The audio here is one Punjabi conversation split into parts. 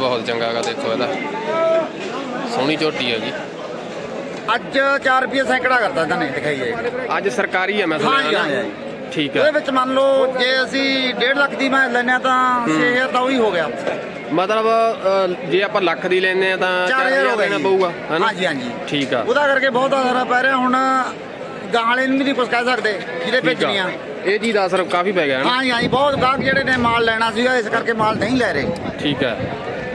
ਬਹੁਤ ਚੰਗਾ ਹੈਗਾ ਦੇਖੋ ਇਹਦਾ। ਸੋਹਣੀ ਝੋਟੀ ਹੈਗੀ। ਅੱਜ 4 ਰੁਪਏ ਸੈਂਕੜਾ ਕਰਤਾ ਇਹਨਾਂ ਨੇ ਦਿਖਾਈਏ ਅੱਜ ਸਰਕਾਰੀ ਹੈ ਮੈਂ ਹਾਂ ਜੀ, ਸੁਣਿਆ ਹਾਂ ਨਾ। ਜੀ। ਠੀਕ ਉਹਦੇ ਹੈ ਵਿੱਚ ਮੰਨ ਲਓ ਜੇ ਅਸੀਂ 1.5 ਲੱਖ ਦੀ ਮੈਂ ਆ ਤਾਂ 6000 ਦਾ ਉਹੀ ਹੋ ਗਿਆ। ਮਤਲਬ ਅ, ਜੇ ਆਪਾਂ ਲੱਖ ਦੀ ਲੈਨੇ ਆ ਤਾਂ 4000 ਹੋ ਦੇਣਾ ਜੀ। ਪਊਗਾ ਹੈਨਾ? ਹਾਂਜੀ ਹਾਂਜੀ। ਠੀਕ ਆ। ਉਹਦਾ ਕਰਕੇ ਬਹੁਤ ਅਸਰ ਪੈ ਰਿਹਾ ਹੁਣ ਗਾਂ ਵਾਲੇ ਨੂੰ ਵੀ ਨਹੀਂ ਕੁਝ ਕਹਿ ਸਕਦੇ ਜਿਹਦੇ ਠੀਕ ਆ। ਭੇਜਣੀਆਂ। ਇਹ ਚੀਜ਼ ਦਾ ਅਸਰ ਕਾਫੀ ਪੈ ਗਿਆ ਹੈ ਨਾ ਹਾਂ ਜੀ ਹਾਂ ਜੀ ਬਹੁਤ ਗਾਹਕ ਜਿਹੜੇ ਨੇ ਮਾਲ ਲੈਣਾ ਸੀਗਾ ਇਸ ਕਰਕੇ ਮਾਲ ਨਹੀਂ ਲੈ ਰਹੇ। ਠੀਕ ਹੈ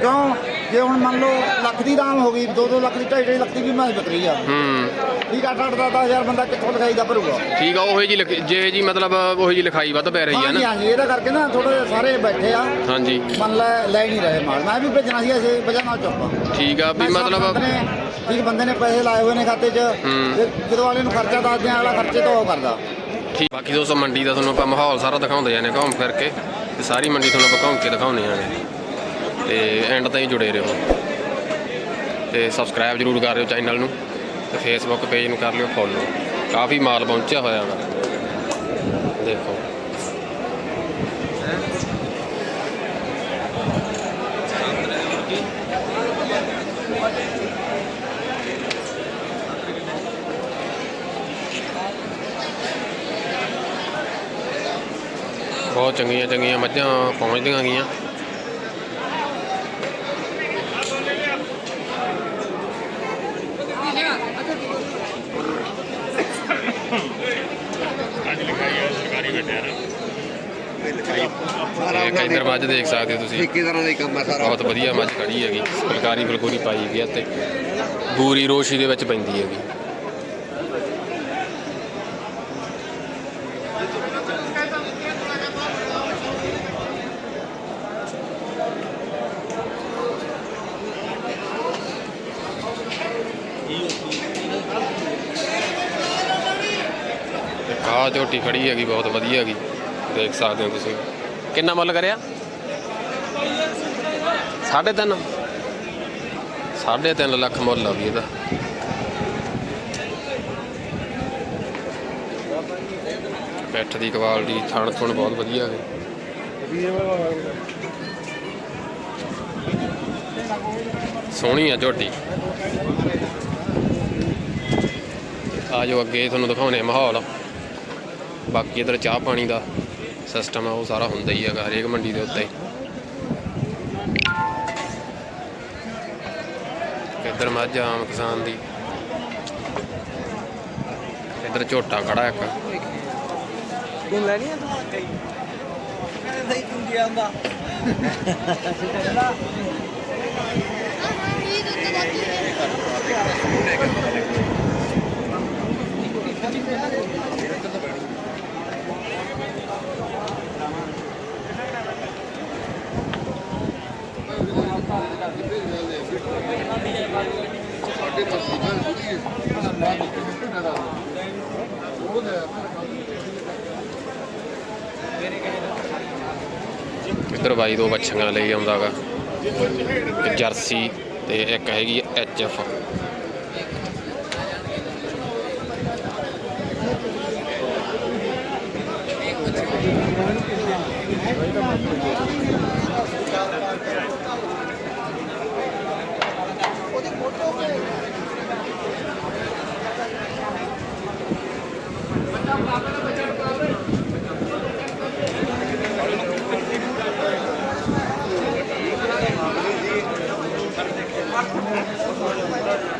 ਕਿਉਂ? ਜੇ ਹੁਣ ਮੰਨ ਲਓ ਲੱਖ ਦੀ ਦਾਮ ਹੋ ਗਈ 2-2 ਲੱਖ ਦੀ 2.5 ਲੱਖ ਦੀ ਵੀ ਮੈਂ ਵਿਕ ਰਹੀ ਆ। ਹੂੰ। ਠੀਕ ਆ 8-10 ਹਜ਼ਾਰ ਬੰਦਾ ਕਿੱਥੋਂ ਲਿਖਾਈ ਦਾ ਭਰੂਗਾ। ਠੀਕ ਆ ਉਹੀ ਜੀ ਲਿਖ- ਜੇ ਜੀ ਮਤਲਬ ਉਹੀ ਜੀ ਲਿਖਾਈ ਵੱਧ ਪੈ ਰਹੀ ਹੈ ਹਾਂਜੀ ਨਾ। ਹਾਂਜੀ ਇਹਦਾ ਕਰਕੇ ਨਾ ਥੋੜਾ ਸਾਰੇ ਬੈਠੇ ਆ। ਹਾਂਜੀ। ਮੰਨ ਲੈ ਲੈ ਨਹੀਂ ਰਹੇ ਮਾਲ। ਮੈਂ ਵੀ ਭੇਜਣਾ ਸੀ ਇਸੇ ਵਜ੍ਹਾ ਨਾਲ ਚੁੱਪ ਠੀਕ ਆ ਵੀ ਮਤਲਬ ਠੀਕ ਬੰਦੇ ਨੇ ਪੈਸੇ ਲਾਏ ਹੋਏ ਨੇ ਖਾਤੇ 'ਚ। ਹੂੰ। ਤੇ ਜਦੋਂ ਵਾਲੇ ਨੂੰ ਖਰਚਾ ਦੱਸਦੇ ਆ ਅਗਲਾ ਖਰਚੇ ਤੋਂ ਉਹ ਕਰਦਾ। ਠੀਕ। ਬਾਕੀ ਦੋਸਤੋ ਮੰਡੀ ਦਾ ਤੁਹਾਨੂੰ ਆਪਾਂ ਮਾਹੌਲ ਸਾਰਾ ਦਿਖਾਉਂਦੇ ਜਾਂਦੇ ਘੁੰਮ ਫਿਰ ਕੇ। ਤੇ ਸਾਰੀ ਮੰਡੀ ਤੁਹਾਨੂੰ ਆਪਾਂ ਘੁੰਮ ਕੇ ਦਿਖਾਉਂਦੇ ਆਂਗੇ ਤੇ ਐਂਡ ਤਾਈਂ ਜੁੜੇ ਰਹੋ। ਤੇ ਸਬਸਕ੍ਰਾਈਬ ਜਰੂਰ ਕਰ ਲਿਓ ਚੈਨਲ ਨੂੰ ਤੇ ਫੇਸਬੁੱਕ ਪੇਜ ਨੂੰ ਕਰ ਲਿਓ ਫੋਲੋ ਕਾਫੀ ਮਾਲ ਪਹੁੰਚਿਆ ਹੋਇਆ ਹੈਗਾ ਦੇਖੋ। ਬਹੁਤ ਚੰਗੀਆਂ ਚੰਗੀਆਂ ਮੱਝਾਂ ਪਹੁੰਚਦੀਆਂ ਗਈਆਂ ਇਹ ਕਈ ਮੱਝ ਦੇਖ ਸਕਦੇ ਹੋ ਤੁਸੀਂ। ਠੇਕੇਦਾਰਾਂ ਦਾ ਹੀ ਕੰਮ ਹੈ ਸਾਰਾ। ਬਹੁਤ ਵਧੀਆ ਮੱਝ ਖੜੀ ਹੈਗੀ। ਫੁਲਕਾਰੀ ਫੁਲਕੂਰੀ ਪਾਈ ਗਈ ਹੈ ਤੇ ਬੂਰੀ ਰੋਸ਼ੀ ਦੇ ਵਿੱਚ ਪੈਂਦੀ ਹੈਗੀ। ਆਹ ਝੋਟੀ ਖੜੀ ਹੈਗੀ ਬਹੁਤ ਵਧੀਆ ਹੈਗੀ। ਦੇਖ ਸਕਦੇ ਹੋ ਤੁਸੀਂ। ਕਿੰਨਾ ਮੁੱਲ ਕਰਿਆ? ਸਾਢੇ ਤਿੰਨ। ਸਾਢੇ ਤਿੰਨ ਲੱਖ ਮੁੱਲ ਆ ਵੀ ਇਹਦਾ। ਪੈਠ ਦੀ ਕੁਆਲਿਟੀ ਥਣ ਥਣ ਬਹੁਤ ਵਧੀਆ ਹੈ। ਸੋਹਣੀ ਆ ਝੋਟੀ। ਆ ਜੋ ਅੱਗੇ ਤੁਹਾਨੂੰ ਦਿਖਾਉਣੇ ਮਾਹੌਲ। ਬਾਕੀ ਇਧਰ ਚਾਹ ਪਾਣੀ ਦਾ ਸਿਸਟਮ ਆ, ਉਹ ਸਾਰਾ ਹੁੰਦਾ ਹੀ ਹੈਗਾ, ਹਰੇਕ ਮੰਡੀ ਦੇ ਉੱਤੇ। ਇੱਧਰ ਮੱਝ ਆਮ ਕਿਸਾਨ ਦੀ ਇੱਧਰ ਝੋਟਾ ਖੜਾ ਇੱਕ। ਤੂੰ ਲੈਣੀ ਆ ਤੂੰ? ਸਹੀ ਤੂੰ ਗਿਆ ਹੁੰਦਾ ਇੱਧਰ ਬਾਈ ਦੋ ਬੱਚੀਆਂ ਲਈ ਆਉਂਦਾਗਾ ਇੱਕ ਜਰਸੀ ਤੇ ਇੱਕ ਹੈਗੀ ਐਚ ਐਫ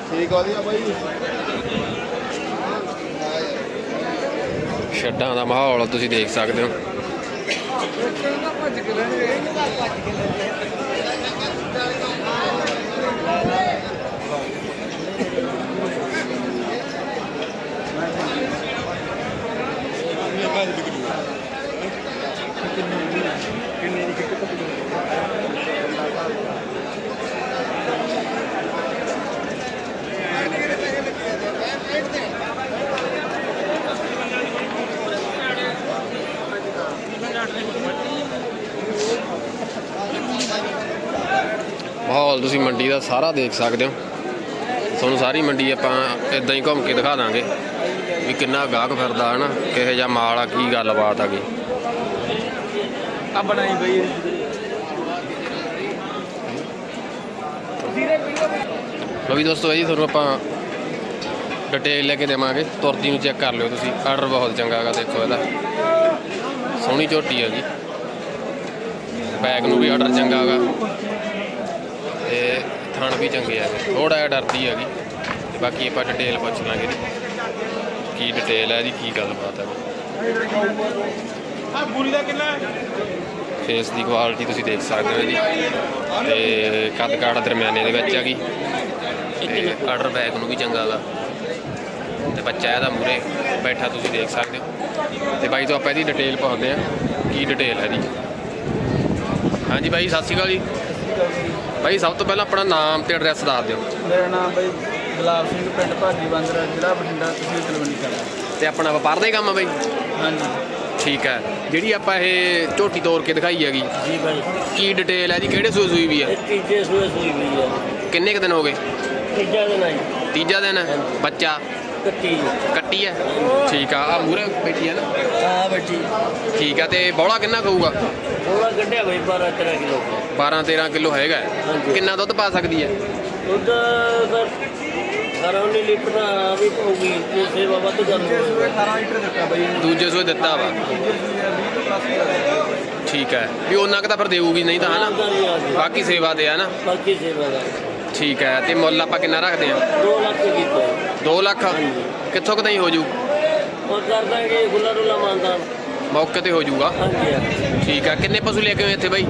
ਠੀਕ ਆ ਵਧੀਆ ਬਾਈ। ਸ਼ੈੱਡਾਂ ਦਾ ਮਾਹੌਲ ਤੁਸੀਂ ਦੇਖ ਸਕਦੇ ਹੋ। ਮਾਹੌਲ ਤੁਸੀਂ ਮੰਡੀ ਦਾ ਸਾਰਾ ਦੇਖ ਸਕਦੇ ਹੋ। ਤੁਹਾਨੂੰ ਸਾਰੀ ਮੰਡੀ ਆਪਾਂ ਇਦਾਂ ਹੀ ਘੁੰਮ ਕੇ ਦਿਖਾ ਦਾਂਗੇ ਵੀ ਕਿੰਨਾ ਗਾਹਕ ਫਿਰਦਾ ਹੈ ਨਾ ਕਿਹੋ ਜਿਹਾ ਮਾਲ ਆ ਕੀ ਗੱਲਬਾਤ ਆ ਗਈ। ਆ ਬਣਾਈ ਬਈ ਲੋ ਵੀ ਦੋਸਤੋ ਇਹ ਜੀ ਤੁਹਾਨੂੰ ਆਪਾਂ ਡਿਟੇਲ ਲੈ ਕੇ ਦੇਵਾਂਗੇ। ਤੁਰਦੀ ਨੂੰ ਚੈੱਕ ਕਰ ਲਿਓ ਤੁਸੀਂ। ਆਰਡਰ ਬਹੁਤ ਚੰਗਾ ਹੈਗਾ ਦੇਖੋ ਇਹਦਾ। ਸੋਹਣੀ ਝੋਟੀ ਹੈ ਜੀ। ਬੈਗ ਨੂੰ ਵੀ ਆਰਡਰ ਚੰਗਾ ਹੈਗਾ। ਥਣ ਵੀ ਚੰਗੇ ਹੈਗੇ ਥੋੜਾ ਜਿਹਾ ਡਰਦੀ ਹੈਗੀ। ਤੇ ਬਾਕੀ ਆਪਾਂ ਡਿਟੇਲ ਪੁੱਛ ਲਾਂਗੇ ਕੀ ਡਿਟੇਲ ਹੈ ਇਹਦੀ ਕੀ ਗੱਲਬਾਤ ਹੈ। ਫੇਸ ਦੀ ਕੁਆਲਿਟੀ ਤੁਸੀਂ ਦੇਖ ਸਕਦੇ ਹੋ ਜੀ। ਤੇ ਕੱਦ ਕਾਠ ਦਰਮਿਆਨੇ ਦੇ ਵਿੱਚ ਹੈਗੀ। ਤੇ ਆਰਡਰ ਬੈਗ ਨੂੰ ਵੀ ਚੰਗਾ ਗਾ ਤੇ ਬੱਚਾ ਇਹਦਾ ਮੂਰੇ ਬੈਠਾ ਤੁਸੀਂ ਦੇਖ ਸਕਦੇ ਹੋ। ਤੇ ਬਾਈ ਤੋਂ ਆਪਾਂ ਇਹਦੀ ਡਿਟੇਲ ਪੁੱਛਦੇ ਆ ਕੀ ਡਿਟੇਲ ਹੈ ਇਹਦੀ ਹਾਂਜੀ ਬਾਈ ਸਤਿ ਸ਼੍ਰੀ ਅਕਾਲ ਜੀ। ਬਾਈ ਸਭ ਤੋਂ ਪਹਿਲਾਂ ਆਪਣਾ ਨਾਮ ਤੇ ਐਡਰੈਸ ਦੱਸ ਦਿਓ। ਮੇਰਾ ਨਾਮ ਬਈ ਗੁਲਾਬ ਸਿੰਘ ਪਿੰਡ ਭਾਜੀ ਬੰਦਰਾ ਜ਼ਿਲ੍ਹਾ ਬਠਿੰਡਾ ਤਹਿਸੀਲ ਤਲਵੰਡੀ ਕਰਾਂ ਤੇ ਆਪਣਾ ਵਪਾਰ ਦਾ ਹੀ ਕੰਮ ਆ ਬਾਈ? ਹਾਂਜੀ। ਠੀਕ ਹੈ। ਜਿਹੜੀ ਆਪਾਂ ਇਹ ਝੋਟੀ ਤੋੜ ਕੇ ਦਿਖਾਈ ਹੈਗੀ ਜੀ ਭਾਈ ਕੀ ਡਿਟੇਲ ਹੈ ਜੀ? ਕਿਹੜੇ ਸੂਏ ਸੂਈ ਵੀ ਹੈ? ਇਹ ਤੀਜੇ ਸੂਏ ਸੂਈ ਹੋਈ ਹੈ। ਕਿੰਨੇ ਕੁ ਦਿਨ ਹੋ ਗਏ? ਤੀਜਾ ਦਿਨ ਆਈ ਤੀਜਾ ਦਿਨ। ਹੈ ਬੱਚਾ? ਕੱਟੀ ਕੱਟੀ ਹੈ? ਠੀਕ ਆ। ਆ ਮੂਰੇ ਬੈਠੀ ਹੈ ਨਾ? ਆ ਬੱਚੀ ਠੀਕ ਆ। ਤੇ ਬੌਲਾ ਕਿੰਨਾ ਖਾਊਗਾ ਥੋੜਾ ਕੱਢਿਆ ਬਈ 12 13 ਕਿਲੋ। 12 13 ਕਿਲੋ ਹੈਗਾ। ਹੈ। ਹਾਂਜੀ। ਕਿੰਨਾ ਦੁੱਧ ਪਾ ਸਕਦੀ ਹੈ? ਦੁੱਧ ਸਰ 18 ਲੀਟਰ ਦਾ ਵੀ ਪਾਉਗੀ ਜੇ ਸੇਵਾ ਵੱਧ ਕਰ ਸੂਏ 18 ਲੀਟਰ ਦਿੱਤਾ ਬਈ ਦੂਜੇ ਸੂਏ ਦਿੱਤਾ ਵਾ। ਤੀਜੇ ਸੂਏ 20 ਪਲੱਸ ਕਰ ਠੀਕ ਹੈ। ਵੀ ਉਹਨਾਂ ਕੁ ਤਾਂ ਫਿਰ ਦੇਊਗੀ ਨਹੀਂ ਤਾਂ ਹਨਾ। ਬਾਕੀ ਸੇਵਾ ਤੇ ਹੈ ਨਾ। ਬਾਕੀ ਸੇਵਾ ਦਾ। ਠੀਕ ਹੈ ਤੇ ਮੁੱਲ ਆਪਾਂ ਕਿੰਨਾ ਰੱਖਦੇ ਆ 2 ਲੱਖ ਕੀਤਾ 2 ਲੱਖ? ਕਿੱਥੋਂ ਕਿਤਾਈ ਹੋ ਜੂ? ਔਰ ਕਰ ਦਾਂਗੇ ਗੁੱਲਾ ਡੁੱਲਾ ਮਾਨਦਾਨ ਮੌਕੇ ਤੇ ਹੋ ਜੂਗਾ ਹਾਂਜੀ ਹਾਂਜੀ। ਠੀਕ ਹੈ ਕਿੰਨੇ ਪਸ਼ੂ ਲੈ ਕੇ ਆਏ ਇੱਥੇ ਬਾਈ?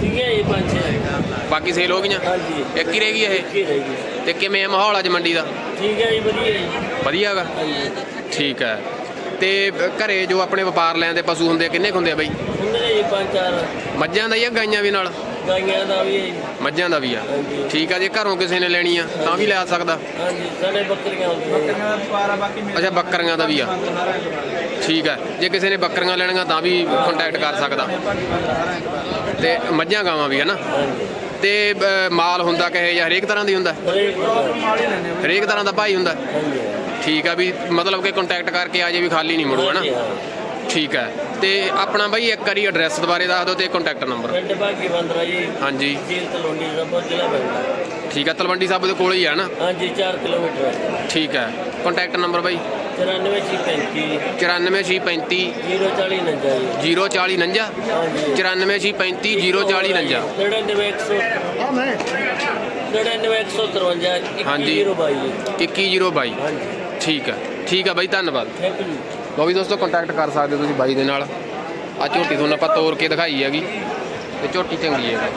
ਠੀਕ ਹੈ ਇਹ ਪੰਜ ਛੇ। ਬਾਕੀ ਸੇਲ ਹੋ ਗਈਆਂ? ਹਾਂਜੀ। ਇੱਕ ਹੀ ਰਹਿ ਗਈ ਇਹ? ਕੀ ਤੇ ਕਿਵੇਂ ਆ ਮਾਹੌਲ ਅੱਜ ਮੰਡੀ ਦਾ? ਠੀਕ ਹੈ ਜੀ ਵਧੀਆ ਜੀ। ਵਧੀਆ ਹੈਗਾ ਹਾਂਜੀ। ਠੀਕ ਹੈ ਤੇ ਅ, ਘਰੇ ਜੋ ਆਪਣੇ ਵਪਾਰ ਲੈਣ ਦੇ ਪਸ਼ੂ ਹੁੰਦੇ ਆ, ਕਿੰਨੇ ਕੁ ਹੁੰਦੇ ਆ ਬਾਈ? ਹੁੰਦੇ ਨੇ ਜੀ ਪੰਜ ਚਾਰ। ਮੱਝਾਂ ਦਾ ਜਾਂ ਗਾਈਆਂ ਵੀ ਨਾਲ? ਗਾਈਆਂ ਦਾ ਵੀ ਹੈ ਜੀ। ਮੱਝਾਂ ਦਾ ਵੀ ਆ। ਹਾਂਜੀ। ਠੀਕ ਆ ਜੇ ਘਰੋਂ ਕਿਸੇ ਨੇ ਲੈਣੀ ਆ ਤਾਂ ਵੀ ਲੈ ਸਕਦਾ? ਹਾਂਜੀ ਸਾਡੇ ਬੱਕਰੀਆਂ ਹੁੰਦੀਆਂ ਬੱਕਰੀਆਂ ਦਾ ਵਪਾਰ ਆ ਬਾਕੀ ਮੇਰੇ ਅੱਛਾ ਬੱਕਰੀਆਂ ਦਾ ਵੀ ਆ। ਠੀਕ ਹੈ। ਜੇ ਕਿਸੇ ਨੇ ਬੱਕਰੀਆਂ ਲੈਣੀਆਂ ਤਾਂ ਵੀ ਕੰਟੈਕਟ ਕਰ ਸਕਦਾ। ਤੇ ਮੱਝਾਂ ਗਾਵਾਂ ਵੀ ਹੈ ਨਾ ਤੇ ਮਾਲ ਹੁੰਦਾ ਕਹੇ ਜਾਂ ਹਰੇਕ ਤਰ੍ਹਾਂ ਦੀ ਹੁੰਦਾ? ਹਰੇਕ ਹੀ ਤਰ੍ਹਾਂ ਦਾ ਭਾਈ ਹੁੰਦਾ? ਠੀਕ ਆ ਵੀ ਮਤਲਬ ਕਿ ਕੰਟੈਕਟ ਕਰਕੇ ਆ ਜੇ ਵੀ ਖਾਲੀ ਨਹੀਂ ਨਾ ਹਾਂਜੀ, ਹਾਂ। ਠੀਕ ਹੈ। ਤੇ ਆਪਣਾ ਬਾਈ ਇੱਕ ਵਾਰੀ ਐਡਰੈਸ ਦੁਬਾਰੇ ਦੱਸ ਦਿਓ ਤੇ ਕੰਟੈਕਟ ਨੰਬਰ ਪਿੰਡ ਭਾਗੀ ਬੰਦਰਾ ਜੀ। ਹਾਂਜੀ। ਜ਼ਿਲ੍ਹਾ ਠੀਕ ਹੈ ਤਲਵੰਡੀ ਸਾਹਿਬ ਦੇ ਕੋਲ ਹੀ ਆ ਨਾ ਹਾਂਜੀ 4 ਕਿਲੋਮੀਟਰ ਠੀਕ ਹੈ। ਕੰਟੈਕਟ ਨੰਬਰ ਬਾਈ। 94635 94635 040 ਨੰਜਾ ਜੀ। 04049 ਹਾਂਜੀ। 94635 04049 99100 ਆ ਮੈਂ। 99153 ਹਾਂਜੀ। 2102 2102 ਹਾਂਜੀ। ਠੀਕ ਹੈ ਠੀਕ ਹੈ ਬਾਈ ਧੰਨਵਾਦ। ਥੈਂਕ ਯੂ ਲੋ ਵੀ ਦੋਸਤੋ ਕੰਟੈਕਟ ਕਰ ਸਕਦੇ ਹੋ ਤੁਸੀਂ ਬਾਈ ਦੇ ਨਾਲ। ਆ ਝੋਟੀ ਤੁਹਾਨੂੰ ਆਪਾਂ ਤੋੜ ਕੇ ਦਿਖਾਈ ਹੈਗੀ। ਤੇ ਝੋਟੀ ਚੰਗੀ ਹੈ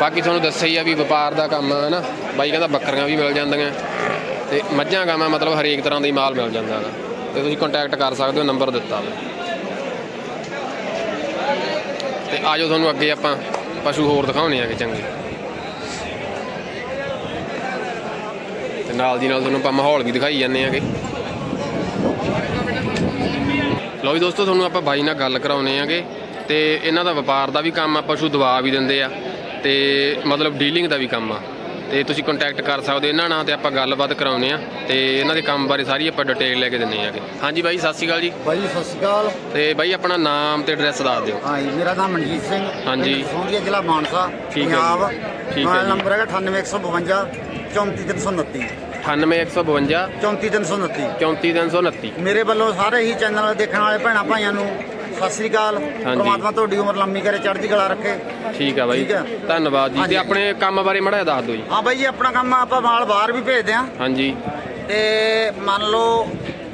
ਬਾਕੀ ਤੁਹਾਨੂੰ ਦੱਸਿਆ ਹੀ ਆ ਵੀ ਵਪਾਰ ਦਾ ਕੰਮ ਹੈ ਨਾ ਬਾਈ ਕਹਿੰਦਾ ਬੱਕਰੀਆਂ ਵੀ ਮਿਲ ਜਾਂਦੀਆਂ। ਤੇ ਮੱਝਾਂ ਗਾਵਾਂ ਮਤਲਬ ਹਰੇਕ ਤਰ੍ਹਾਂ ਦਾ ਹੀ ਮਾਲ ਮਿਲ ਜਾਂਦਾ ਹੈਗਾ। ਤੇ ਤੁਸੀਂ ਕੰਟੈਕਟ ਕਰ ਸਕਦੇ ਹੋ ਨੰਬਰ ਦਿੱਤਾ ਵਾ ਤੇ ਆਜੋ ਤੁਹਾਨੂੰ ਅੱਗੇ ਆਪਾਂ, ਪਸ਼ੂ ਹੋਰ ਦਿਖਾਉਣੇ ਆਗੇ ਚੰਗੇ। ਤੇ ਨਾਲ ਦੀ ਨਾਲ ਤੁਹਾਨੂੰ ਆਪਾਂ ਮਾਹੌਲ ਵੀ ਦਿਖਾਈ ਜਾਂਦੇ ਆਗੇ ਲਓ ਵੀ ਦੋਸਤੋ, ਤੁਹਾਨੂੰ ਆਪਾਂ ਬਾਈ ਨਾਲ ਗੱਲ ਕਰਾਉਨੇ ਆਗੇ ਤੇ ਇਹਨਾਂ ਦਾ ਵਪਾਰ ਦਾ ਵੀ ਕੰਮ ਆ, ਪਸ਼ੂ ਦਵਾ ਵੀ ਦਿੰਦੇ ਆ। ਤੇ ਮਤਲਬ ਡੀਲਿੰਗ ਦਾ ਵੀ ਕੰਮ ਆ। ਤੇ ਤੁਸੀਂ ਕੰਟੈਕਟ ਕਰ ਸਕਦੇ ਇਹਨਾਂ ਨਾਲ ਤੇ ਆਪਾਂ ਗੱਲਬਾਤ ਕਰਾਉਨੇ ਆ ਤੇ ਇਹਨਾਂ ਦੇ ਕੰਮ ਬਾਰੇ ਸਾਰੀ ਆਪਾਂ ਡਿਟੇਲ ਲੈ ਕੇ ਦਿੰਨੇ ਆਗੇ ਹਾਂਜੀ ਬਾਈ ਸਤਿ ਸ਼੍ਰੀ ਅਕਾਲ ਜੀ। ਬਾਈ ਜੀ, ਸਤਿ ਸ਼੍ਰੀ ਅਕਾਲ। ਤੇ ਬਾਈ ਆਪਣਾ ਨਾਮ ਤੇ ਐਡਰੈਸ ਦੱਸ ਦਿਓ। ਹਾਂ ਜੀ ਮੇਰਾ ਨਾਮ ਮਨਜੀਤ ਸਿੰਘ। ਹਾਂਜੀ। ਪਿੰਡ ਸੋਂਦੀਆ ਜ਼ਿਲ੍ਹਾ ਮਾਨਸਾ ਠੀਕ ਹੈ ਜੀ। ਪੰਜਾਬ। ਠੀਕ ਹੈ ਮੋਬਾਈਲ ਜੀ। ਨੰਬਰ ਹੈਗਾ 98152 34329 98152 34329 34329 ਮੇਰੇ ਵੱਲੋਂ ਸਾਰੇ ਹੀ ਚੈਨਲ ਦੇਖਣ ਵਾਲੇ ਭੈਣਾਂ ਭਾਈਆਂ ਨੂੰ ਸਤਿ ਸ੍ਰੀ ਅਕਾਲ। ਪ੍ਰਮਾਤਮਾ ਤੁਹਾਡੀ ਉਮਰ ਲੰਮੀ ਕਰੇ ਚੜ੍ਹਦੀ ਕਲਾ ਰੱਖੇ। ਠੀਕ ਆ ਬਾਈ। ਠੀਕ। ਧੰਨਵਾਦ ਜੀ। ਹਾਂਜੀ। ਤੇ ਆਪਣੇ ਕੰਮ ਬਾਰੇ ਮੜਾ ਦੱਸ ਦਿਓ ਜੀ। ਹਾਂ ਬਾਈ ਜੀ ਆਪਣਾ ਕੰਮ ਆ, ਆਪਾਂ ਮਾਲ ਬਾਹਰ ਵੀ ਭੇਜਦੇ ਆ ਹਾਂਜੀ। ਤੇ ਮੰਨ ਲਓ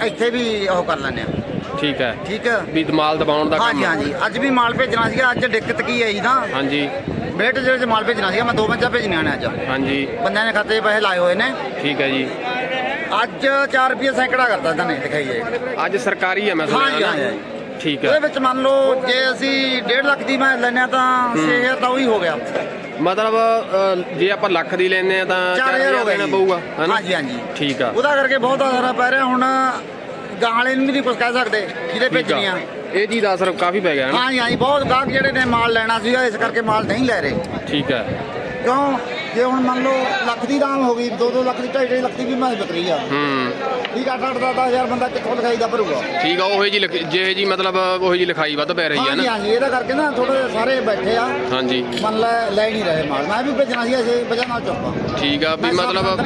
ਇੱਥੇ ਵੀ ਉਹ ਕਰ ਲੈਂਦੇ ਆ ਠੀਕ ਹੈ। ਠੀਕ ਹੈ ਵੀ ਮਾਲ ਦਬਾਉਣ ਦਾ ਕੰਮ ਹਾਂਜੀ ਹਾਂਜੀ। ਅੱਜ ਵੀ ਮਾਲ ਭੇਜਣਾ ਸੀਗਾ ਅੱਜ ਦਿੱਕਤ ਕੀ ਆਈ ਨਾ ਹਾਂਜੀ। ਬੇਟ ਜਿਹੜੇ 'ਚ ਮਾਲ ਭੇਜਣਾ ਸੀਗਾ ਮੈਂ ਦੋ ਮੱਝਾਂ ਭੇਜਣੀਆਂ ਨੇ ਅੱਜ। ਹਾਂਜੀ। ਬੰਦਿਆਂ ਨੇ ਖਾਤੇ 'ਚ ਪੈਸੇ ਲਾਏ ਹੋਏ ਨੇ। ਠੀਕ ਹੈ ਜੀ। ਅੱਜ 4 ਰੁਪਏ ਸੈਂਕੜਾ ਕਰਤਾ ਇਹਨਾਂ ਨੇ ਦਿਖਾਈ ਜਾਏ ਅੱਜ ਸਰਕਾਰੀ ਹੈ ਮੈਂ ਸੁਣਿਆ ਹਾਂ ਨਾ। ਜੀ। ਠੀਕ ਉਹਦੇ ਹੈ ਵਿੱਚ ਮੰਨ ਲਓ ਜੇ ਅਸੀਂ 1.5 ਲੱਖ ਦੀ ਮੈਂ ਆ ਤਾਂ 6000 ਤਾਂ ਉਹੀ ਹੋ ਗਿਆ। ਮਤਲਬ ਅ, ਜੇ ਆਪਾਂ ਲੱਖ ਦੀ ਲੈਨੇ ਆ ਤਾਂ 4000 ਹੋ ਗਿਆ ਦੇਣਾ ਜੀ। ਪਊਗਾ ਹਨਾ? ਹਾਂਜੀ ਹਾਂਜੀ। ਠੀਕ ਆ। ਉਹਦਾ ਕਰਕੇ ਬਹੁਤ ਅਸਰ ਪੈ ਰਿਹਾ ਹੁਣ ਗਾਂ ਵਾਲੇ ਨੂੰ ਵੀ ਨਹੀਂ ਕੁਝ ਕਹਿ ਸਕਦੇ ਜਿਹਦੇ ਠੀਕ ਆ। ਭੇਜਣੀਆਂ ਇਹ ਚੀਜ਼ ਦਾ ਅਸਰ ਕਾਫੀ ਪੈ ਗਿਆ ਹਨਾ? ਹਾਂਜੀ ਹਾਂਜੀ ਬਹੁਤ ਗਾਹਕ ਜਿਹੜੇ ਨੇ ਮਾਲ ਲੈਣਾ ਸੀਗਾ ਇਸ ਕਰਕੇ ਮਾਲ ਨਹੀਂ ਲੈ ਰਹੇ। ਠੀਕ ਹੈ ਕਿਉਂ? ਜੇ ਹੁਣ ਮੰਨ ਲਓ ਲੱਖ ਦੀ ਦਾਮ ਹੋ ਗਈ 2-2 ਲੱਖ ਦੀ 2.5 ਲੱਖ ਦੀ ਵੀ ਮੈਂ ਵਿਕ ਰਹੀ ਆ। ਹੂੰ। ਠੀਕ ਆ 8-8 ਦਾ 10000 ਬੰਦਾ ਕਿੱਥੋਂ ਲਿਖਾਈ ਦਾ ਭਰੂਗਾ। ਠੀਕ ਆ ਉਹੇ ਜੀ ਲਿਖ- ਜੇ ਜੀ ਮਤਲਬ ਉਹੇ ਜੀ ਲਿਖਾਈ ਵੱਧ ਪੈ ਰਹੀ ਹੈ ਹਾਂਜੀ ਨਾ। ਹਾਂਜੀ ਇਹਦਾ ਕਰਕੇ ਨਾ ਥੋੜੇ ਸਾਰੇ ਬੈਠੇ ਆ। ਹਾਂਜੀ। ਮੰਨ ਲੈ ਲੈ ਨਹੀਂ ਰਹੇ ਮਾਲ। ਮੈਂ ਵੀ ਭੇਜਣਾ ਸੀ ਇਸੇ ਵਜ੍ਹਾ ਨਾਲ ਚੁੱਪਾ ਠੀਕ ਆ ਵੀ ਮਤਲਬ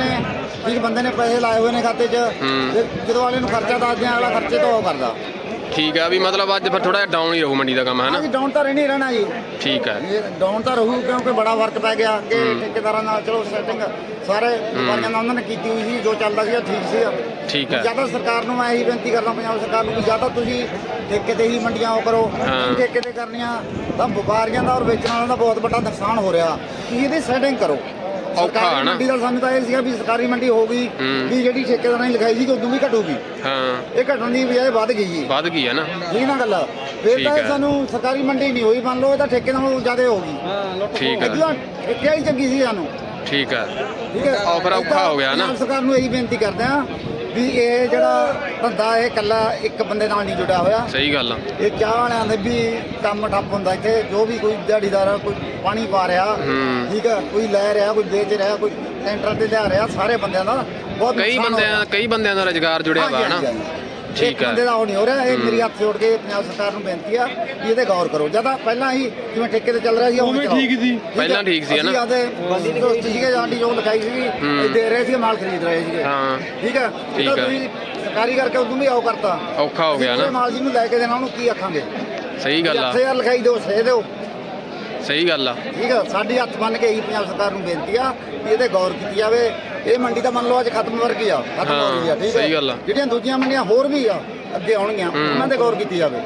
ਇੱਕ ਬੰਦੇ ਨੇ ਪੈਸੇ ਲਾਏ ਹੋਏ ਨੇ ਖਾਤੇ 'ਚ। ਹੂੰ। ਤੇ ਜਦੋਂ ਵਾਲੇ ਨੂੰ ਖਰਚਾ ਦੱਸਦੇ ਆ ਅਗਲਾ ਖਰਚੇ ਤੋਂ ਉਹ ਕਰਦਾ। ਠੀਕ ਆ ਵੀ ਮਤਲਬ ਅੱਜ ਫਿਰ ਥੋੜਾ ਡਾਊਨ ਹੀ ਰਹੂ ਮੰਡੀ ਦਾ ਕੰਮ ਹੈ ਨਾ ਹਾਂਜੀ ਡਾਊਨ ਤਾਂ ਰਹਿਣੀ ਰਹਿਣਾ ਜੀ। ਠੀਕ ਹੈ ਡਾਊਨ ਤਾਂ ਰਹੂ ਕਿਉਂਕਿ ਬੜਾ ਫ਼ਰਕ ਪੈ ਗਿਆ ਕਿ ਠੇਕੇਦਾਰਾਂ ਨਾਲ ਚਲੋ ਸੈਟਿੰਗ ਸਾਰੇ ਵਪਾਰੀਆਂ ਨਾਲ ਉਹਨਾਂ ਨੇ ਕੀਤੀ ਹੋਈ ਸੀ ਜੋ ਚੱਲਦਾ ਸੀ ਠੀਕ ਸੀ। ਠੀਕ ਹੈ ਜ਼ਿਆਦਾ ਸਰਕਾਰ ਨੂੰ ਮੈਂ ਇਹੀ ਬੇਨਤੀ ਕਰਦਾ ਪੰਜਾਬ ਸਰਕਾਰ ਨੂੰ ਵੀ ਜ਼ਿਆਦਾ ਤੁਸੀਂ ਠੇਕੇ ਤੇ ਹੀ ਮੰਡੀਆਂ ਉਹ ਕਰੋ। ਠੇਕੇ ਤੇ ਕਰਨੀਆਂ ਤਾਂ ਵਪਾਰੀਆਂ ਦਾ ਔਰ ਵੇਚਣ ਵਾਲਿਆਂ ਦਾ ਬਹੁਤ ਵੱਡਾ ਨੁਕਸਾਨ ਹੋ ਰਿਹਾ। ਤੁਸੀਂ ਇਹਦੀ ਸੈਟਿੰਗ ਕਰੋ। ਔਖਾ ਸਰਕਾਰੀ ਹੈ। ਮੰਡੀ ਦਾ ਸਾਨੂੰ ਤਾਂ ਇਹ ਸੀਗਾ ਵੀ ਸਰਕਾਰੀ ਮੰਡੀ ਹੋ ਗਈ ਹੂੰ। ਵੀ ਜਿਹੜੀ ਠੇਕੇਦਾਰਾਂ ਨੇ ਲਿਖਾਈ ਸੀ ਉਦੋਂ ਵੀ ਘਟੂਗੀ। ਹਾਂ। ਇਹ ਘਟਣ ਦੀ ਬਜਾਏ ਵੱਧ ਗਈ ਜੀ। ਵੱਧ ਗਈ ਹੈ ਨਾ। ਠੀਕ ਨਾ ਗੱਲ? ਫਿਰ ਠੀਕ ਤਾਂ ਇਹ ਹੈ। ਸਾਨੂੰ ਸਰਕਾਰੀ ਮੰਡੀ ਨਹੀਂ ਹੋਈ ਮੰਨ ਲਓ ਇਹ ਤਾਂ ਠੇਕੇ ਨਾਲੋਂ ਜ਼ਿਆਦਾ ਹੋ ਗਈ। ਹਾਂ ਠੀਕ ਹੈ। ਇਦਾਂ ਠੇਕੇ ਹੀ ਚੰਗੀ ਸੀ ਸਾਨੂੰ। ਠੀਕ ਹੈ। ਠੀਕ ਹੈ? ਫਿਰ ਔਖਾ ਹੋ ਗਿਆ ਨਾ। ਪੰਜਾਬ ਸਰਕਾਰ ਨੂੰ ਇਹੀ ਬੇਨਤੀ ਕਰਦੇ ਆ ਵੀ ਇਹ ਜਿਹੜਾ ਧੰਦਾ ਇਹ ਕੱਲਾ ਇੱਕ ਬੰਦੇ ਨਾਲ ਨਹੀਂ ਜੁੜਿਆ ਹੋਇਆ ਸਹੀ ਗੱਲ ਆ ਇਹ ਚਾਹ ਵਾਲਿਆਂ ਦੇ ਵੀ ਕੰਮ ਠੱਪ ਹੁੰਦਾ ਇੱਥੇ ਜੋ ਵੀ ਕੋਈ ਦਿਹਾੜੀਦਾਰ ਆ, ਕੋਈ ਪਾਣੀ ਪਾ ਰਿਹਾ ਹੂੰ। ਠੀਕ ਹੈ ਕੋਈ ਲੈ ਰਿਹਾ ਕੋਈ ਵੇਚ ਰਿਹਾ ਕੋਈ ਟੈਂਟਰ ਤੇ ਲਿਆ ਰਿਹਾ ਸਾਰੇ ਬੰਦਿਆਂ ਦਾ ਬਹੁਤ ਕਈ ਨੁਕਸਾਨ ਹੋ ਰਿਹਾ। ਬੰਦਿਆਂ ਕਈ ਬੰਦਿਆਂ ਦਾ ਰੁਜ਼ਗਾਰ ਜੁੜਿਆ ਵਾ ਹਾਂਜੀ, ਨਾ ਹਾਂਜੀ, ਹਾਂਜੀ। ਠੀਕ ਹੈ। ਬੰਦੇ ਦਾ ਉਹ ਨਹੀਂ ਹੋ ਰਿਹਾ। ਇਹ ਮੇਰੀ ਹੱਥ ਜੋੜ ਕੇ ਪੰਜਾਬ ਸਰਕਾਰ ਨੂੰ ਬੇਨਤੀ ਆ ਵੀ ਇਹਦੇ ਗੌਰ ਕਰੋ। ਜਦਾਂ ਪਹਿਲਾਂ ਹੀ ਜਿਵੇਂ ਠੇਕੇ ਤੇ ਚੱਲ ਰਿਹਾ ਸੀ ਉਵੇਂ ਠੀਕ ਸੀ। ਪਹਿਲਾਂ ਠੀਕ ਸੀ, ਹੈ ਨਾ? ਅਸੀਂ ਆਦੇ ਦੋਸਤ ਸੀਗੇ ਜਾਂਡੀ ਜੋ ਲਿਖਾਈ ਹੂੰ। ਇਹ ਦੇ ਰਹੇ ਸੀ ਮਾਲ ਖਰੀਦ ਰਹੇ ਸੀਗੇ। ਹਾਂ। ਠੀਕ ਹੈ ਠੀਕ ਹੈ। ਤੁਸੀਂ ਸਰਕਾਰੀ ਕਰਕੇ ਉਦੋਂ ਵੀ ਆਓ ਕਰਤਾ। ਔਖਾ ਹੋ ਗਿਆ ਨਾ। ਮਾਲ ਜੀ ਨੂੰ ਲੈ ਕੇ ਦੇਣਾ ਉਹਨੂੰ ਕੀ ਆਖਾਂਗੇ? ਸਹੀ ਗੱਲ ਆ। 8000 ਲਿਖਾਈ ਦਿਓ ਸੇ ਦਿਓ। ਸਹੀ ਗੱਲ ਆ ਠੀਕ ਹੈ ਸਾਡੀ ਹੱਥ ਬੰਨ ਕੇ ਹੀ ਪੰਜਾਬ ਸਰਕਾਰ ਨੂੰ ਬੇਨਤੀ ਆ ਵੀ ਇਹਦੇ ਗੌਰ ਕੀਤੀ ਜਾਵੇ ਇਹ ਮੰਡੀ ਤਾਂ ਮੰਨ ਲਓ ਅੱਜ ਖਤਮ ਵਰਗੀ ਆ ਖਤਮ ਹੋ ਗਈ ਆ ਠੀਕ ਸਹੀ ਗੱਲ ਆ। ਜਿਹੜੀਆਂ ਦੂਜੀਆਂ ਮੰਡੀਆਂ ਹੋਰ ਵੀ ਆ ਅੱਗੇ ਆਉਣਗੀਆਂ। ਉਹਨਾਂ ਤੇ ਗੌਰ ਕੀਤੀ ਜਾਵੇ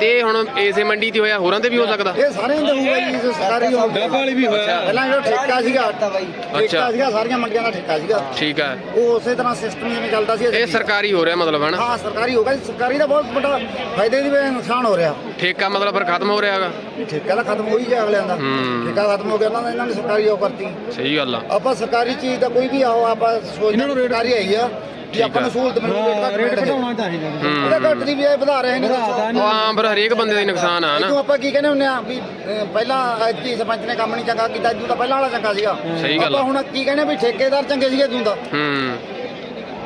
ਤੇ ਹੁਣ ਇਸੇ ਮੰਡੀ 'ਚ ਹੋਇਆ ਹੋਰਾਂ ਤੇ ਵੀ ਹੋ ਸਕਦਾ? ਇਹ ਸਾਰੇ ਹੀ ਹੋਊਗਾ ਜੀ ਜੋ ਸਰਕਾਰੀ ਹੋ ਗਿਆ ਵਾਲੀ ਵੀ ਹੋਇਆ। ਪਹਿਲਾਂ ਜਿਹੜਾ ਠੇਕਾ ਸੀਗਾ ਬਾਈ ਅੱਛਾ। ਠੇਕਾ ਸੀਗਾ ਸਾਰੀਆਂ ਮੰਡੀਆਂ ਦਾ ਠੇਕਾ ਸੀਗਾ। ਠੀਕ ਹੈ ਉਹ ਉਸੇ ਤਰ੍ਹਾਂ ਸਿਸਟਮ ਜਿਵੇਂ ਚੱਲਦਾ ਸੀ ਇਹ ਸਰਕਾਰੀ ਹੋ ਰਿਹਾ ਮਤਲਬ ਹੈ ਨਾ ਹਾਂ ਸਰਕਾਰੀ ਹੋਗਾ ਜੀ। ਸਰਕਾਰੀ ਦਾ ਬਹੁਤ ਵੱਡਾ ਫਾਇਦੇ ਦੀ ਵਜ੍ਹਾ ਨੁਕਸਾਨ ਹੋ ਰਿਹਾ। ਠੇਕਾ ਮਤਲਬ ਫਿਰ ਖਤਮ ਹੋ ਰਿਹਾ ਹੈਗਾ? ਠੇਕਾ ਤਾਂ ਖਤਮ ਹੋ ਹੀ ਗਿਆ ਅਗਲਿਆਂ ਦਾ। ਹੂੰ। ਠੇਕਾ ਖਤਮ ਹੋ ਗਿਆ ਦਾ ਇਹਨਾਂ ਨੇ ਸਰਕਾਰੀ ਉਹ ਕਰਤੀ। ਸਹੀ ਗੱਲ ਆ। ਆਪਾਂ ਸਰਕਾਰੀ ਚੀਜ਼ ਦਾ ਕੋਈ ਵੀ ਆਓ ਆਪਾਂ ਸੋਚਦੇ ਹਾਂ ਸਰਕਾਰੀ ਆਈ ਆ। ਕਿ ਆਪਾਂ ਨੂੰ ਸਹੂਲਤ ਮਿਲੂ ਰੇਟ ਰੇਟ ਘੱਟ ਘਟਾਉਣਾ ਚਾਹੀਦਾ ਇਹਦਾ ਘੱਟ ਦੀ ਵੀ ਇਹ ਵਧਾ ਰਹੇ ਨੇ ਉਹ ਆਮ ਫਿਰ ਹਰੇਕ ਬੰਦੇ ਦਾ ਹੀ ਨੁਕਸਾਨ ਆ ਇਦੋਂ ਨਾ ਆਪਾਂ ਕੀ ਕਹਿੰਦੇ ਹੁੰਦੇ ਆ ਵੀ ਅਹ, ਪਹਿਲਾਂ ਐਤਕੀ ਸਰਪੰਚ ਨੇ ਕੰਮ ਨਹੀਂ ਚੰਗਾ ਕੀਤਾ ਇਦੋਂ ਤਾਂ ਪਹਿਲਾਂ ਵਾਲਾ ਚੰਗਾ ਸੀਗਾ। ਸਹੀ ਗੱਲ ਆ। ਆਪਾਂ ਹੁਣ ਕੀ ਕਹਿੰਦੇ ਵੀ ਠੇਕੇਦਾਰ ਚੰਗੇ ਸੀਗੇ ਇਦੋਂ ਦਾ। ਹੂੰ।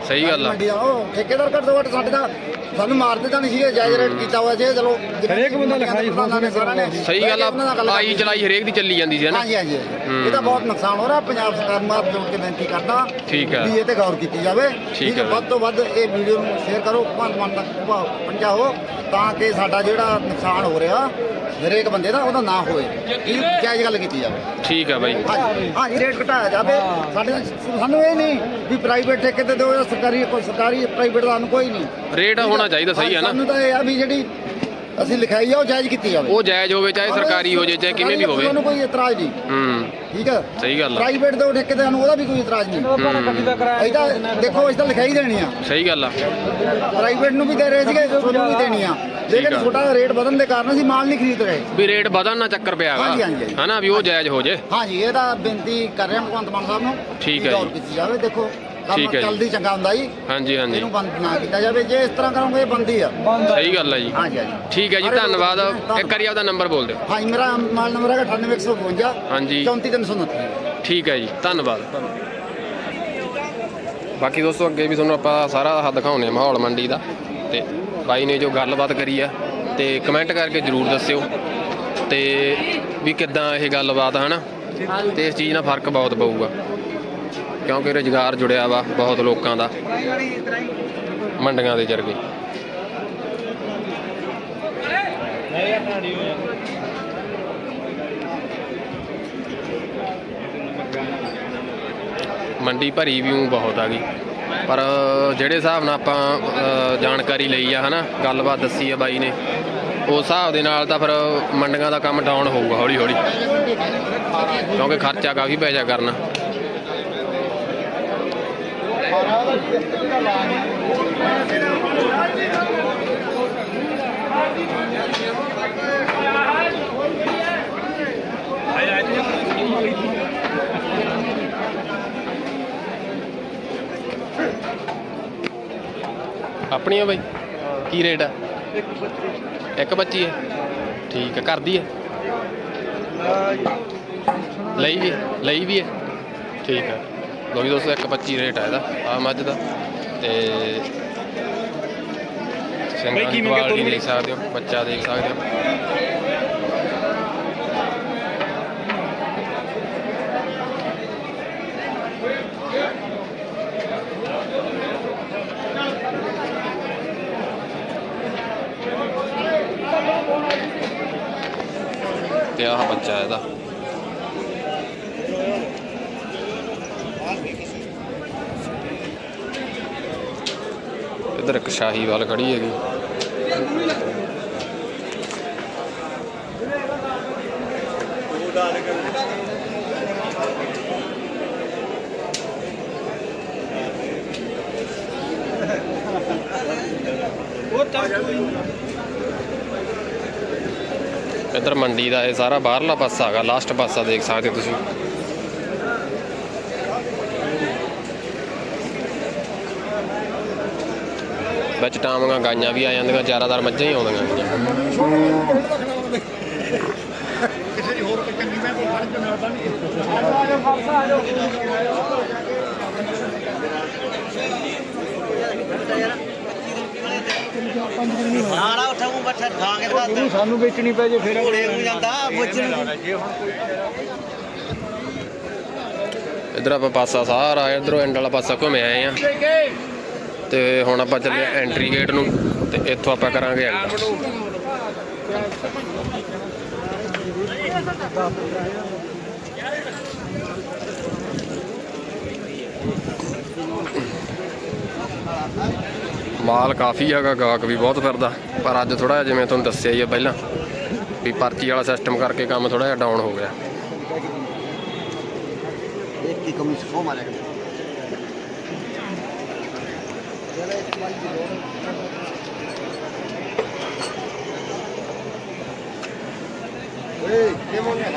ਸਹੀ ਗੱਲ ਆ। ਮੰਡੀ ਦਾ ਉਹ ਠੇਕੇਦਾਰ ਘੱਟ ਤੋਂ ਘੱਟ ਸਾਡੇ ਦਾ ਸਾਨੂੰ ਮਾਰਦੇ ਤਾਂ ਨਹੀਂ ਸੀਗੇ ਜਾਇਜ਼ ਰੇਟ ਕੀਤਾ ਹੋਇਆ ਸੀ। ਚਲੋ ਹਰੇਕ ਬੰਦਾ ਲਿਖਾਈ ਸਹੀ ਗੱਲ ਆ ਕਰਨੀ। ਚਲਾਈ ਹਰੇਕ ਦੀ ਚੱਲੀ ਜਾਂਦੀ ਸੀ ਹੈ ਨਾ? ਹਾਂਜੀ ਹਾਂਜੀ। ਇਹਦਾ ਬਹੁਤ ਨੁਕਸਾਨ ਹੋ ਰਿਹਾ। ਪੰਜਾਬ ਸਰਕਾਰ ਨੂੰ ਹੱਥ ਜੋੜ ਕੇ ਬੇਨਤੀ ਕਰਦਾ ਠੀਕ ਹੈ। ਵੀ ਇਹ ਤੇ ਗੌਰ ਕੀਤੀ ਜਾਵੇ। ਠੀਕ ਹੈ। ਵੱਧ ਤੋਂ ਵੱਧ ਇਹ ਵੀਡੀਓ ਨੂੰ ਸ਼ੇਅਰ ਕਰੋ। ਭੰਨ ਮਨ ਤੱਕ ਪਹੁੰਚਾਓ ਤਾਂ ਕਿ ਸਾਡਾ ਜਿਹੜਾ ਨੁਕਸਾਨ ਹੋ ਰਿਹਾ ਹਰੇਕ ਬੰਦੇ ਦਾ ਉਹਦਾ ਨਾ ਹੋਏ ਇਹ ਜਾਇਜ਼ ਗੱਲ ਕੀਤੀ ਜਾਵੇ। ਠੀਕ ਆ ਬਾਈ। ਹਾਂਜੀ ਹਾਂਜੀ ਰੇਟ ਘਟਾਇਆ ਜਾਵੇ। ਸਾਡੇ ਸਾਨੂੰ ਇਹ ਨਹੀਂ ਵੀ ਪ੍ਰਾਈਵੇਟ ਠੇਕੇ ਤੇ ਦਿਓ ਜਾਂ ਸਰਕਾਰੀ ਕੋਈ ਸਰਕਾਰੀ ਪ੍ਰਾਈਵੇਟ ਦਾ ਸਾਨੂੰ ਕੋਈ ਨਹੀਂ। ਰੇਟ ਹੋਣਾ ਚਾਹੀਦਾ ਸਹੀ ਹੈ ਨਾ। ਸਾਨੂੰ ਤਾਂ ਇਹ ਆ ਵੀ ਜਿਹੜੀ ਅਸੀਂ ਲਿਖਾਈ ਆ ਉਹ ਜਾਇਜ਼ ਕੀਤੀ ਜਾਵੇ। ਉਹ ਜਾਇਜ਼ ਹੋਵੇ ਚਾਹੇ ਸਰਕਾਰੀ ਹੋ ਜੇ ਚਾਹੇ ਕਿਵੇਂ ਵੀ ਹੋਵੇ। ਸਾਨੂੰ ਕੋਈ ਇਤਰਾਜ਼ ਨਹੀਂ। ਹੂੰ। ਠੀਕ ਹੈ ਸਹੀ ਗੱਲ ਆ। ਪ੍ਰਾਈਵੇਟ ਦੇ ਠੇਕੇ ਤੇ ਸਾਨੂੰ ਉਹਦਾ ਵੀ ਕੋਈ ਇਤਰਾਜ਼ ਨਹੀਂ। ਆਪਾਂ ਨੇ ਗੱਡੀ ਦਾ ਕਿਰਾਇਆ ਅਸੀਂ ਤਾਂ ਦੇਖੋ ਅਸੀਂ ਤਾਂ ਲਿਖਾਈ ਦੇਣੀ ਆ। ਸਹੀ ਗੱਲ ਆ। ਪ੍ਰਾਈਵੇਟ ਨੂੰ ਵੀ ਦੇ ਰਹੇ ਸੀਗੇ ਤੁਹਾਨੂੰ ਵੀ ਦੇਣੀ ਆ। ਲੇਕਿਨ। ਛੋਟਾ ਰੇਟ ਵਧਣ ਦੇ ਕਾਰਨ ਅਸੀਂ ਮਾਲ ਨਹੀਂ ਖਰੀਦ ਰਹੇ। ਵੀ ਰੇਟ ਵਧਣ ਨਾ ਚੱਕਰ ਪਿਆ ਹਾਂਜੀ, ਹੈਗਾ ਹਾਂਜੀ, ਹਾਂਜੀ। ਹਨਾ ਵੀ ਉਹ ਜਾਇਜ਼ ਹੋ ਜੇ। ਹਾਂਜੀ ਇਹ ਤਾਂ ਬੇਨਤੀ ਕਰ ਰਹੇ ਹਾਂ ਭਗਵੰਤ ਮਾਨ ਸਾਹਿਬ ਨੂੰ ਠੀਕ ਵੀ ਹੈ ਗੌਰ ਜੀ। ਕੀਤੀ ਜਾਵੇ ਦੇਖੋ ਕੰਮ ਠੀਕ ਹੈ ਜੀ। ਚੱਲਦੀ ਚੰਗਾ ਹੁੰਦਾ ਜੀ। ਹਾਂਜੀ ਹਾਂਜੀ। ਇਹਨੂੰ ਬੰਦ ਨਾ ਕੀਤਾ ਜਾਵੇ ਜੇ ਇਸ ਤਰ੍ਹਾਂ ਕਰੋਗੇ ਇਹ ਬੰਦੀ ਆ। ਸਹੀ ਗੱਲ ਆ ਜੀ। ਹਾਂਜੀ ਹਾਂਜੀ। ਠੀਕ ਹੈ ਜੀ ਧੰਨਵਾਦ। ਇੱਕ ਵਾਰੀ ਆਪਦਾ ਨੰਬਰ ਬੋਲ ਦਿਓ। ਹਾਂਜੀ ਮੇਰਾ ਮਾਲ ਨੰਬਰ ਹੈਗਾ 98152 ਹਾਂਜੀ। 34329 ਠੀਕ ਹੈ ਜੀ ਧੰਨਵਾਦ। ਬਾਕੀ ਦੋਸਤੋ ਅੱਗੇ ਵੀ ਤੁਹਾਨੂੰ ਆਪਾਂ ਸਾਰਾ ਆਹ ਦਿਖਾਉਨੇ ਆ ਮਾਹੌਲ ਮੰਡੀ ਦਾ। ਤੇ ਬਾਈ ਨੇ ਜੋ ਗੱਲਬਾਤ ਕਰੀ ਆ, ਤੇ ਕਮੈਂਟ ਕਰਕੇ ਜਰੂਰ ਦੱਸਿਓ। ਤੇ ਵੀ ਕਿੱਦਾਂ ਇਹ ਗੱਲਬਾਤ ਹਨਾ? ਤੇ ਇਸ ਚੀਜ਼ ਨਾਲ ਫ਼ਰਕ ਬਹੁਤ ਪਊਗਾ। ਕਿਉਂਕਿ ਰੁਜ਼ਗਾਰ ਜੁੜਿਆ ਵਾ ਬਹੁਤ ਲੋਕਾਂ ਦਾ, ਮੰਡੀਆਂ ਦੇ ਜਰਗੇ ਮੰਡੀ ਭਰੀ ਵੀ ਬਹੁਤ ਆ ਗਈ। ਪਰ ਜਿਹੜੇ ਹਿਸਾਬ ਨਾਲ ਆਪਾਂ ਜਾਣਕਾਰੀ ਲਈ ਆ, ਹਨਾ, ਗੱਲਬਾਤ ਦੱਸੀ ਆ ਬਾਈ ਨੇ, ਉਸ ਹਿਸਾਬ ਦੇ ਨਾਲ ਤਾਂ ਫਿਰ ਮੰਡੀਆਂ ਦਾ ਕੰਮ ਡਾਊਨ ਹੋਊਗਾ ਹੌਲੀ ਹੌਲੀ ਕਿਉਂਕਿ ਖਰਚਾ ਕਾਫੀ ਪੈ ਜਾ ਕਰਨਾ। ਆਪਣੀਆਂ ਬਾਈ? ਕੀ ਰੇਟ ਆ? ਇੱਕ ਬੱਚੀ। ਹੈ ਠੀਕ ਹੈ ਕਰਦੀ ਹੈ ਲਈ ਵੀ ਲਈ ਵੀ ਹੈ ਠੀਕ ਹੈ ਲੋ ਵੀ ਦੋਸਤੋ 125 ਰੇਟ ਹੈ ਇਹਦਾ ਆ ਮੱਝ ਦਾ। ਤੇ ਦੀ ਕੁਆਲਿਟੀ ਦੇਖ ਸਕਦੇ ਹੋ ਬੱਚਾ ਦੇਖ ਸਕਦੇ ਹੋ। ਤੇ ਆਹ ਬੱਚਾ ਇਹਦਾ। ਇੱਧਰ ਇੱਕ ਸ਼ਾਹੀਵਾਲ ਖੜੀ ਹੈਗੀ। ਇੱਧਰ ਮੰਡੀ ਦਾ ਇਹ ਸਾਰਾ ਬਾਹਰਲਾ ਪਾਸਾ ਹੈਗਾ ਲਾਸਟ ਪਾਸਾ ਦੇਖ ਸਕਦੇ ਤੁਸੀਂ। ਵਿੱਚ ਟਾਮੀਆਂ ਗਾਈਆਂ ਵੀ ਆ ਜਾਂਦੀਆਂ, ਜ਼ਿਆਦਾਤਰ ਮੱਝਾਂ ਹੀ ਆਉਂਦੀਆਂ ਗੀਆਂ ਸਾਰਾ ਉੱਠਾ ਮੂੰਹ ਬੱਠਾ ਖਾ ਕੇ ਦਿਖਾ ਸਾਨੂੰ ਵੇਚਣੀ ਪੈ ਜੇ ਫਿਰ। ਘੋੜੇ ਨੂੰ ਜਾਂਦਾ ਪੁੱਛਣ ਇੱਧਰ ਆਪਾਂ ਪਾਸਾ ਸਾਰਾ ਇਧਰੋਂ ਐਂਡ ਵਾਲਾ ਪਾਸਾ ਘੁੰਮ ਆਏ ਆ। ਤੇ ਹੁਣ ਆਪਾਂ ਚੱਲੇ ਐਂਟਰੀ ਗੇਟ ਨੂੰ ਤੇ ਇੱਥੋਂ ਆਪਾਂ ਕਰਾਂਗੇ ਐਂਡ ਮਾਲ ਕਾਫੀ ਹੈਗਾ, ਗਾਹਕ ਵੀ ਬਹੁਤ ਫਿਰਦਾ। ਪਰ ਅੱਜ ਥੋੜਾ ਜਿਵੇਂ ਤੁਹਾਨੂੰ ਦੱਸਿਆ ਹੀ ਆ ਪਹਿਲਾਂ, ਵੀ ਪਰਚੀ ਵਾਲਾ ਸਿਸਟਮ ਕਰਕੇ ਕੰਮ ਥੋੜਾ ਜਿਹਾ ਡਾਊਨ ਹੋ ਗਿਆ। ਇੱਕ ਦੀ ਕਮੀ ਸੋ ਮਾਰੇ ਓਏ ਕੀ ਮੋਨ ਹੈ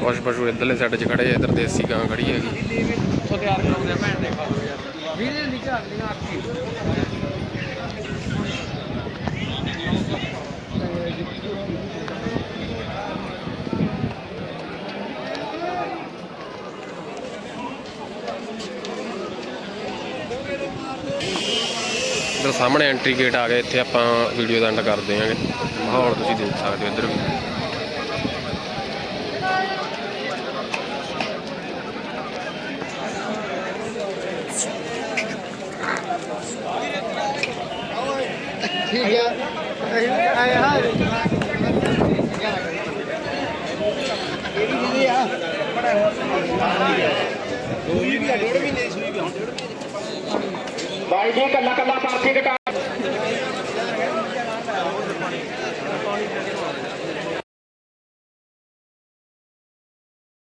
ਕੁਛ ਪਸ਼ੂ ਇੱਧਰਲੇ ਸਾਈਡ 'ਚ ਖੜੇ ਆ, ਇੱਧਰ ਦੇਸੀ ਗਾਂ ਖੜੀ ਹੈਗੀ। ਉੱਥੋਂ ਤਿਆਰ ਕਰਾਉਂਦੇ ਭੈਣ ਦੇ ਖਾਲ ਯਾਰ ਵੀਰੇ ਨਹੀਂ ਝਾੜਦੀਆਂ ਆਖੀ ਇੱਧਰ ਸਾਹਮਣੇ ਐਂਟਰੀ ਗੇਟ ਆ ਗਿਆ ਇੱਥੇ ਆਪਾਂ ਵੀਡੀਓ ਦਾ ਐਂਡ ਕਰ ਦਿਆਂਗੇ। ਮਾਹੌਲ ਤੁਸੀਂ ਦੇਖ ਸਕਦੇ ਹੋ ਇੱਧਰ ਵੀ। ਠੀਕ ਹੈ ਆਏ ਹਾਂ ਬਾਈ ਜੀ ਕੱਲਾ ਕੱਲਾ ਪਾਰਟੀ ਕਟਾ